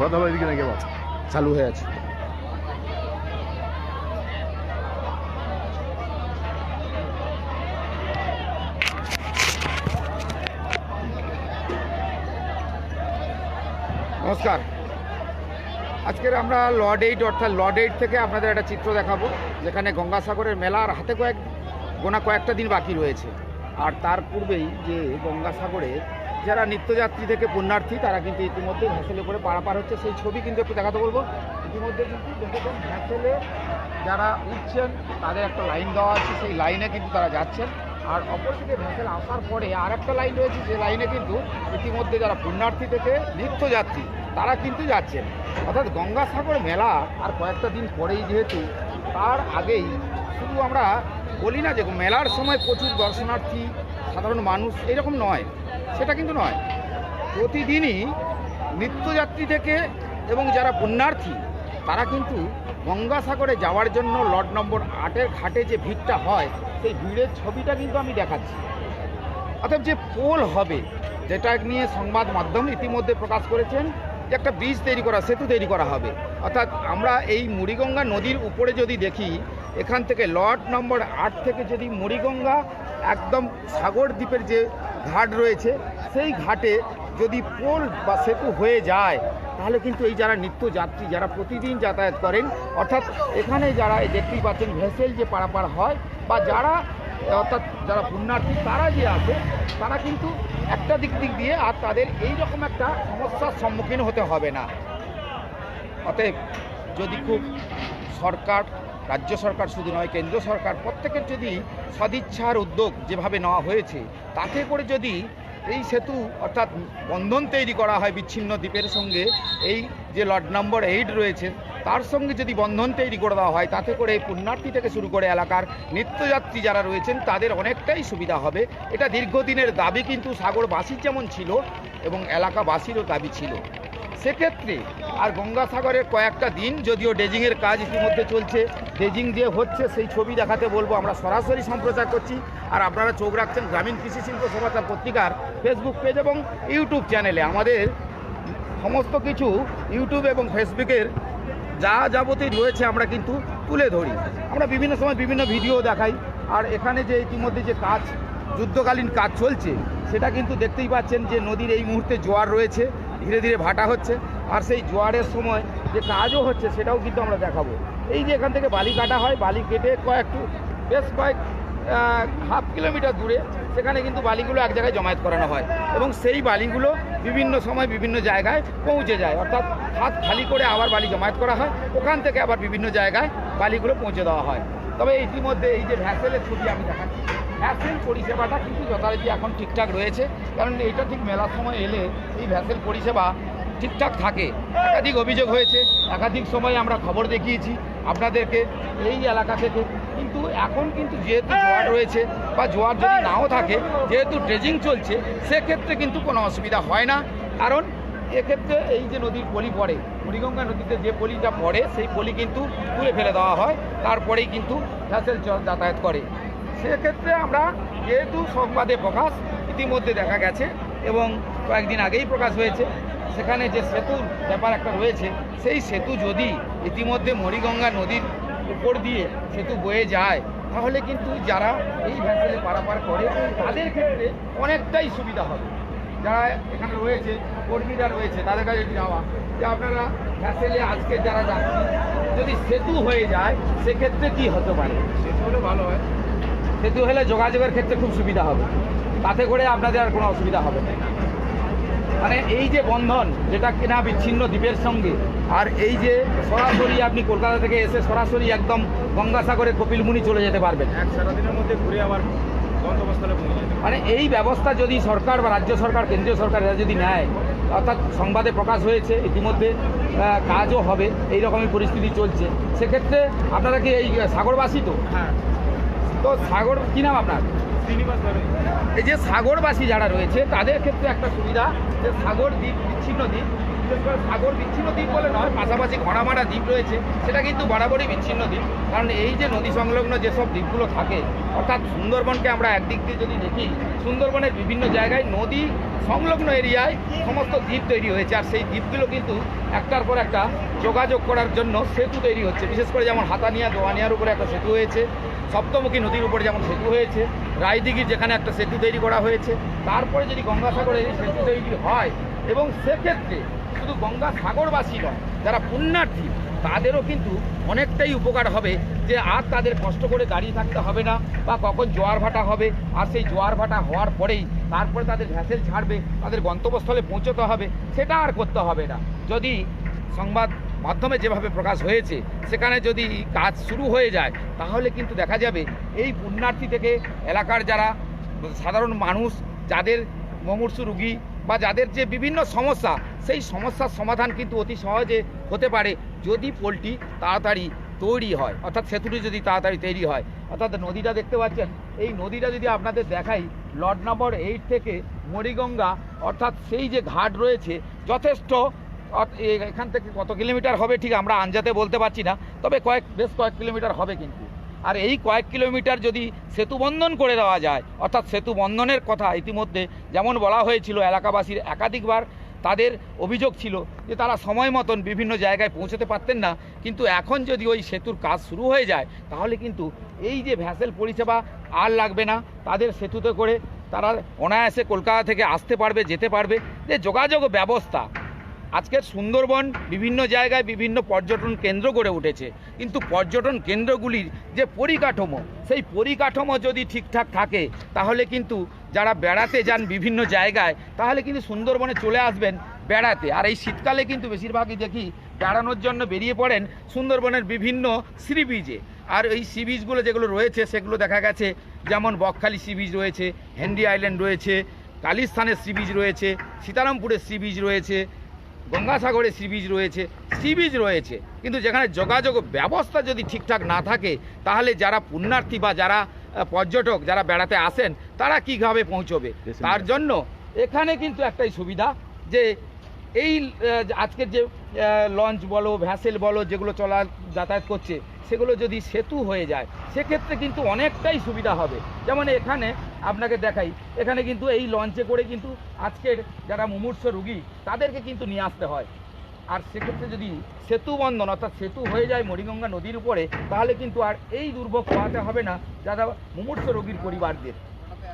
হবে এদিকে নাকি আবার? চালু হয়ে আছে। নমস্কার। আজকের আমরা লর্ড এইট, অর্থাৎ লর্ড এইট থেকে আপনাদের একটা চিত্র দেখাবো, যেখানে গঙ্গাসাগরের মেলার হাতে কয়েক, গোনা কয়েকটা দিন বাকি রয়েছে। আর তার পূর্বেই যে গঙ্গাসাগরে যারা নিত্যযাত্রী থেকে পুণ্যার্থী, তারা কিন্তু ইতিমধ্যে ভ্যাসেলে করে পারাপার হচ্ছে। সেই ছবি কিন্তু একটু দেখাতে বলব। ইতিমধ্যে কিন্তু দেখেছেন ভ্যাসেলে যারা উঠছেন, তাদের একটা লাইন দেওয়া আছে। সেই লাইনে কিন্তু তারা যাচ্ছেন। আর অপরদিকে ভ্যাসেল আসার পরে আর একটা লাইন রয়েছে। যে লাইনে কিন্তু ইতিমধ্যে যারা পুণ্যার্থী থেকে নিত্যযাত্রী, তারা কিন্তু যাচ্ছেন। অর্থাৎ গঙ্গাসাগর মেলা আর কয়েকটা দিন পরেই যেহেতু, তার আগেই শুধু আমরা বলি না যে মেলার সময় প্রচুর দর্শনার্থী, সাধারণ মানুষ, এরকম নয়। সেটা কিন্তু নয়। প্রতিদিনই নিত্যযাত্রী থেকে এবং যারা পুণ্যার্থী, তারা কিন্তু গঙ্গাসাগরে যাওয়ার জন্য লট নম্বর আটের ঘাটে যে ভিড়টা হয়, সেই ভিড়ের ছবিটা কিন্তু আমি দেখাচ্ছি। অর্থাৎ যে পোল হবে, যেটা নিয়ে সংবাদ মাধ্যম ইতিমধ্যে প্রকাশ করেছেন, যে একটা ব্রিজ তৈরি করা, সেতু তৈরি করা হবে। অর্থাৎ আমরা এই মুড়িগঙ্গা নদীর উপরে যদি দেখি, এখান থেকে লট নম্বর আট থেকে যদি মুড়িগঙ্গা একদম সাগর দ্বীপের যে ঘাট রয়েছে, সেই ঘাটে যদি পোল বা সেতু হয়ে যায়, তাহলে কিন্তু এই যারা নিত্যযাত্রী যারা প্রতিদিন যাতায়াত করেন, অর্থাৎ এখানে যারা দেখতেই পাচ্ছেন ভেসেল যে পারাপার হয়, বা যারা, অর্থাৎ যারা পুণ্যার্থী, তারা যে আছে, তারা কিন্তু একটা দিক দিক দিয়ে আর তাদের এই রকম একটা সমস্যার সম্মুখীন হতে হবে না। অতএব যদি খুব সরকার, রাজ্য সরকার শুধু নয়, কেন্দ্র সরকার, প্রত্যেকের যদি সদিচ্ছার উদ্যোগ যেভাবে নেওয়া হয়েছে, তাতে করে যদি এই সেতু অর্থাৎ বন্ধন তৈরি করা হয় বিচ্ছিন্ন দ্বীপের সঙ্গে, এই যে লট নম্বর এইট রয়েছে, তার সঙ্গে যদি বন্ধন তৈরি করে দেওয়া হয়, তাতে করে এই পুণ্যার্থী থেকে শুরু করে এলাকার নিত্যযাত্রী যারা রয়েছেন, তাদের অনেকটাই সুবিধা হবে। এটা দীর্ঘদিনের দাবি, কিন্তু সাগরবাসীর যেমন ছিল এবং এলাকাবাসীরও দাবি ছিল। সেক্ষেত্রে আর গঙ্গাসাগরের কয়েকটা দিন যদিও ডেজিংয়ের কাজ ইতিমধ্যে চলছে ডেজিং দিয়ে হচ্ছে সেই ছবি দেখাতে বলব, আমরা সরাসরি সম্প্রচার করছি। আর আপনারা চোখ রাখছেন গ্রামীণ কৃষি শিল্প সমাচার পত্রিকার ফেসবুক পেজ এবং ইউটিউব চ্যানেলে আমাদের সমস্ত কিছু ইউটিউব এবং ফেসবুকের যা যাবতীয় রয়েছে আমরা কিন্তু তুলে ধরি। আমরা বিভিন্ন সময় বিভিন্ন ভিডিও দেখাই। আর এখানে যে ইতিমধ্যে যে কাজ যুদ্ধকালীন কাজ চলছে, সেটা কিন্তু দেখতেই পাচ্ছেন যে নদীর এই মুহূর্তে জোয়ার রয়েছে, ধীরে ধীরে ভাটা হচ্ছে, আর সেই জোয়ারের সময় যে কাজও হচ্ছে সেটাও কিন্তু আমরা দেখাবো। এই যে এখান থেকে বালি কাটা হয়, বালি কেটে কয়েকটু, বেশ কয়েক হাফ কিলোমিটার দূরে, সেখানে কিন্তু বালিগুলো এক জায়গায় জমায়েত করানো হয় এবং সেই বালিগুলো বিভিন্ন সময় বিভিন্ন জায়গায় পৌঁছে যায়। অর্থাৎ হাত খালি করে আবার বালি জমায়েত করা হয়, ওখান থেকে আবার বিভিন্ন জায়গায় বালিগুলো পৌঁছে দেওয়া হয়। তবে ইতিমধ্যে এই যে ভ্যাসেলের ছবি আমি দেখাচ্ছি। ভ্যাসেল পরিষেবাটা কিন্তু যথারীতি এখন ঠিকঠাক রয়েছে, কারণ এটা ঠিক মেলার সময় এলে এই ভ্যাসেল পরিষেবা ঠিকঠাক থাকে। একাধিক অভিযোগ হয়েছে, একাধিক সময় আমরা খবর দেখিয়েছি আপনাদেরকে এই এলাকা থেকে। কিন্তু এখন কিন্তু যেহেতু জোয়ার রয়েছে বা জোয়ার যদি নাও থাকে, যেহেতু ড্রেজিং চলছে, সেক্ষেত্রে কিন্তু কোনো অসুবিধা হয় না। কারণ এক্ষেত্রে এই যে নদীর পলি পড়ে মুড়িগঙ্গা নদীতে যে পলিটা পড়ে, সেই পলি কিন্তু তুলে ফেলে দেওয়া হয়। তারপরেই কিন্তু ভ্যাসেল যাতায়াত করে। সেক্ষেত্রে আমরা যেহেতু সংবাদে প্রকাশ ইতিমধ্যে দেখা গেছে এবং কয়েকদিন আগেই প্রকাশ হয়েছে, সেখানে যে সেতুর ব্যাপার একটা রয়েছে, সেই সেতু যদি ইতিমধ্যে মরিগঙ্গা নদীর উপর দিয়ে সেতু বয়ে যায়, তাহলে কিন্তু যারা এই ভ্যাসেলে পারাপার করে, তাদের ক্ষেত্রে অনেকটাই সুবিধা হবে। যারা এখানে রয়েছে, কর্মীরা রয়েছে, তাদের কাছে যাওয়া। যে আপনারা ভ্যাসেলে আজকে যারা যাচ্ছি যদি সেতু হয়ে যায়, সেক্ষেত্রে কি হতে পারে? সেতু হলে ভালো হয়। সেতু হলে যোগাযোগের ক্ষেত্রে খুব সুবিধা হবে। তাতে করে আপনাদের আর কোনো অসুবিধা হবে না। মানে এই যে বন্ধন যেটা কিনা বিচ্ছিন্ন দ্বীপের সঙ্গে আর এই যে সরাসরি আপনি কলকাতা থেকে এসে সরাসরি একদম গঙ্গাসাগরে কপিলমুনি চলে যেতে পারবেন। এক সারাদিনের মধ্যে ঘুরে আবার মানে এই ব্যবস্থা যদি সরকার বা রাজ্য সরকার কেন্দ্রীয় সরকার এরা যদি নেয় অর্থাৎ সংবাদে প্রকাশ হয়েছে ইতিমধ্যে কাজও হবে এই রকমই পরিস্থিতি চলছে। সেক্ষেত্রে আপনারা কি এই সাগরবাসী তো? হ্যাঁ। তো সাগর কী নাম আপনার? এই যে সাগরবাসী যারা রয়েছে তাদের ক্ষেত্রে একটা সুবিধা যে সাগর দ্বীপ বিচ্ছিন্ন দ্বীপ। বিশেষ করে সাগর বিচ্ছিন্ন দ্বীপ বলে নয় পাশাপাশি ঘনামারা দ্বীপ রয়েছে সেটা কিন্তু বরাবরই বিচ্ছিন্ন দ্বীপ। কারণ এই যে নদী সংলগ্ন যেসব দ্বীপগুলো থাকে অর্থাৎ সুন্দরবনকে আমরা একদিক দিয়ে যদি দেখি সুন্দরবনের বিভিন্ন জায়গায় নদী সংলগ্ন এরিয়ায় সমস্ত দ্বীপ তৈরি হয়েছে আর সেই দ্বীপগুলো কিন্তু একটার পর একটা যোগাযোগ করার জন্য সেতু তৈরি হচ্ছে। বিশেষ করে যেমন হাতানিয়া দোয়ানিয়ার উপরে একটা সেতু হয়েছে সপ্তমুখী নদীর উপরে যেমন সেতু হয়েছে রায়দিঘির যেখানে একটা সেতু তৈরি করা হয়েছে, তারপরে যদি গঙ্গাসাগরে এই সেতু তৈরি হয় এবং সেক্ষেত্রে শুধু গঙ্গা সাগরবাসী নয়, যারা পুণ্যার্থী, তাদেরও কিন্তু অনেকটাই উপকার হবে যে আর তাদের কষ্ট করে দাঁড়িয়ে থাকতে হবে না বা কখন জোয়ার ভাটা হবে। আর সেই জোয়ার ভাটা হওয়ার পরেই তারপরে তাদের ভ্যাসেল ছাড়বে, তাদের গন্তব্যস্থলে পৌঁছতে হবে, সেটা আর করতে হবে না। যদি সংবাদ মাধ্যমে যেভাবে প্রকাশ হয়েছে, সেখানে যদি কাজ শুরু হয়ে যায়, তাহলে কিন্তু দেখা যাবে এই পুণ্যার্থী থেকে এলাকার যারা সাধারণ মানুষ, যাদের মুমূর্ষু রুগী বা যাদের যে বিভিন্ন সমস্যা, সেই সমস্যার সমাধান কিন্তু অতি সহজে হতে পারে যদি পোলটি তাড়াতাড়ি তৈরি হয়, অর্থাৎ সেতুটি যদি তাড়াতাড়ি তৈরি হয়। অর্থাৎ নদীটা দেখতে পাচ্ছেন, এই নদীটা যদি আপনাদের দেখাই লট নম্বর এইট থেকে মরিগঙ্গা অর্থাৎ সেই যে ঘাট রয়েছে, যথেষ্ট এখান থেকে কত কিলোমিটার হবে ঠিক আমরা আঞ্জাতে বলতে পারছি না, তবে কয়েক, বেশ কয়েক কিলোমিটার হবে কিন্তু। আর এই কয়েক কিলোমিটার যদি সেতু বন্ধন করে দেওয়া যায়, অর্থাৎ সেতু বন্ধনের কথা ইতিমধ্যে যেমন বলা হয়েছিল এলাকাবাসীর একাধিকবার, তাদের অভিযোগ ছিল যে তারা সময় মতন বিভিন্ন জায়গায় পৌঁছতে পারতেন না, কিন্তু এখন যদি ওই সেতুর কাজ শুরু হয়ে যায়, তাহলে কিন্তু এই যে ভ্যাসেল পরিষেবা আর লাগবে না, তাদের সেতুতে করে তারা অনায়াসে কলকাতা থেকে আসতে পারবে, যেতে পারবে। যে যোগাযোগ ব্যবস্থা আজকের সুন্দরবন বিভিন্ন জায়গায় বিভিন্ন পর্যটন কেন্দ্র গড়ে উঠেছে। কিন্তু পর্যটন কেন্দ্রগুলির যে পরিকাঠামো, সেই পরিকাঠামো যদি ঠিকঠাক থাকে, তাহলে কিন্তু যারা বেড়াতে যান বিভিন্ন জায়গায়, তাহলে কিন্তু সুন্দরবনে চলে আসবেন বেড়াতে। আর এই শীতকালে কিন্তু বেশিরভাগই দেখি বেড়ানোর জন্য বেরিয়ে পড়েন সুন্দরবনের বিভিন্ন সি বিচে। আর এই সি বিচগুলো যেগুলো রয়েছে, সেগুলো দেখা গেছে, যেমন বকখালি সি বিচ রয়েছে হেনরি আইল্যান্ড রয়েছে কালিস্তানের সি বিচ রয়েছে, সীতারামপুরের সি বিচ রয়েছে গঙ্গাসাগরে সি বিচ রয়েছে সি বিচ রয়েছে। কিন্তু যেখানে যোগাযোগ ব্যবস্থা যদি ঠিকঠাক না থাকে তাহলে যারা পুণ্যার্থী বা যারা পর্যটক যারা বেড়াতে আসেন তারা কীভাবে পৌঁছবে? তার জন্য এখানে কিন্তু একটাই সুবিধা যে এই আজকের যে লঞ্চ বলো, ভ্যাসেল বলো, যেগুলো চলা যাতায়াত করছে, সেগুলো যদি সেতু হয়ে যায়, সেক্ষেত্রে কিন্তু অনেকটাই সুবিধা হবে। যেমন এখানে আপনাকে দেখাই, এখানে কিন্তু এই লঞ্চে করে কিন্তু আজকের যারা মুমূর্ষ রুগী, তাদেরকে কিন্তু নিয়ে আসতে হয়। আর সেক্ষেত্রে যদি সেতু বন্ধন, অর্থাৎ সেতু হয়ে যায় মরিগঙ্গা নদীর উপরে, তাহলে কিন্তু আর এই দুর্ভোগ পোহাতে হবে না যারা মুমূর্ষ রোগীর পরিবারদের।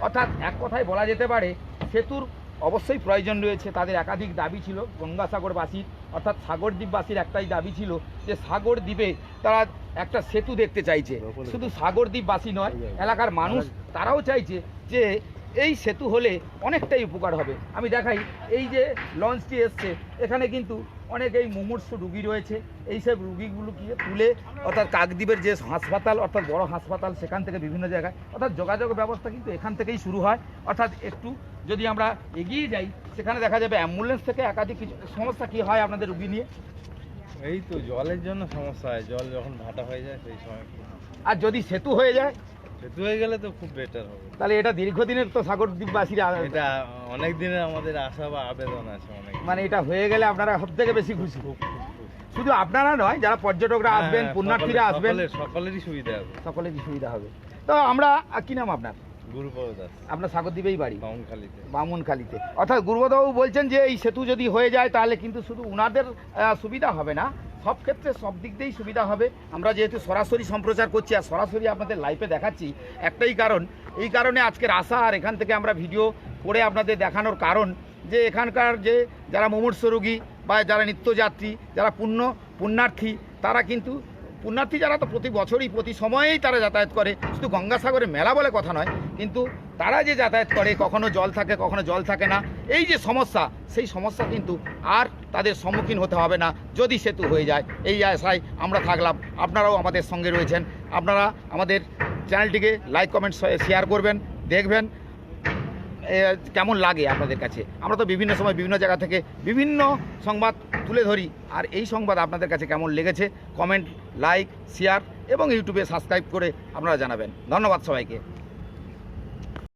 অর্থাৎ এক কথায় বলা যেতে পারে, সেতুর অবশ্যই প্রয়োজন রয়েছে। তাদের একাধিক দাবি ছিল গঙ্গাসাগরবাসীর অর্থাৎ সাগরদ্বীপবাসীর একটাই দাবি ছিল যে সাগর দ্বীপে তারা একটা সেতু দেখতে চাইছে। শুধু সাগরদ্বীপবাসী নয়, এলাকার মানুষ তারাও চাইছে যে এই সেতু হলে অনেকটাই উপকার হবে। আমি দেখাই, এই যে লঞ্চটি এসছে, এখানে কিন্তু অনেক এই মুমূর্ষ রুগী রয়েছে। এই সব রুগীগুলোকে তুলে অর্থাৎ কাকদ্বীপের যে হাসপাতাল অর্থাৎ বড় হাসপাতাল সেখান থেকে বিভিন্ন জায়গায় অর্থাৎ যোগাযোগ ব্যবস্থা কিন্তু এখান থেকেই শুরু হয়। অর্থাৎ একটু যদি আমরা এগিয়ে যাই সেখানে দেখা যাবে অ্যাম্বুলেন্স থেকে একাধিক কিছু সমস্যা কী হয় আপনাদের রুগী নিয়ে? এই তো জলের জন্য সমস্যা হয় জল যখন ভাটা হয়ে যায় সেই সময় আর যদি সেতু হয়ে যায় হয়ে গেলে তো খুব বেটার হবে। তাহলে এটা দীর্ঘদিনের তো সাগরদ্বীপবাসীরা এটা অনেক দিনের আমাদের আশা বা আবেদন আছে অনেক মানে এটা হয়ে গেলে আপনারা সব থেকে বেশি খুশি। শুধু আপনারা নয় যারা পর্যটকরা আসবেন হ্যাঁ, পুণ্যার্থীরা আসবেন সকলেরই সুবিধা হবে। সকলেরই সুবিধা হবে। তো আমরা কি নাম আপনার? আপনার সাগরদ্বীপেই বাড়ি। বামুনখালীতে। বামুনখালীতে। অর্থাৎ গুরুবদবাবু বলছেন যে এই সেতু যদি হয়ে যায় তাহলে কিন্তু শুধু উনাদের সুবিধা হবে না সব ক্ষেত্রে সব দিক দিয়েই সুবিধা হবে। আমরা যেহেতু সরাসরি সম্প্রচার করছি আর সরাসরি আপনাদের লাইভে দেখাচ্ছি একটাই কারণ। এই কারণে আজকের আশা আর এখান থেকে আমরা ভিডিও করে আপনাদের দেখানোর কারণ যে এখানকার যে যারা মুমূর্ষ রোগী বা যারা নিত্যযাত্রী যারা পুণ্য পুণ্যার্থী তারা কিন্তু পুণ্যার্থী যারা তো প্রতি বছরই প্রতি সময়েই তারা যাতায়াত করে। শুধু গঙ্গাসাগরে মেলা বলে কথা নয় কিন্তু তারা যে যাতায়াত করে, কখনো জল থাকে, কখনো জল থাকে না, এই যে সমস্যা, সেই সমস্যা কিন্তু আর তাদের সম্মুখীন হতে হবে না, যদি সেতু হয়ে যায়, এই আশায় আমরা থাকলাম। আপনারাও আমাদের সঙ্গে রয়েছেন। আপনারা আমাদের চ্যানেলটিকে লাইক, কমেন্ট শেয়ার করবেন, দেখবেন কেমন লাগে আপনাদের কাছে। আমরা তো বিভিন্ন সময় বিভিন্ন জায়গা থেকে বিভিন্ন সংবাদ তুলে ধরি, আর এই সংবাদ আপনাদের কাছে কেমন লেগেছে, কমেন্ট, লাইক, শেয়ার এবং ইউটিউবে সাবস্ক্রাইব করে আপনারা জানাবেন। ধন্যবাদ সবাইকে।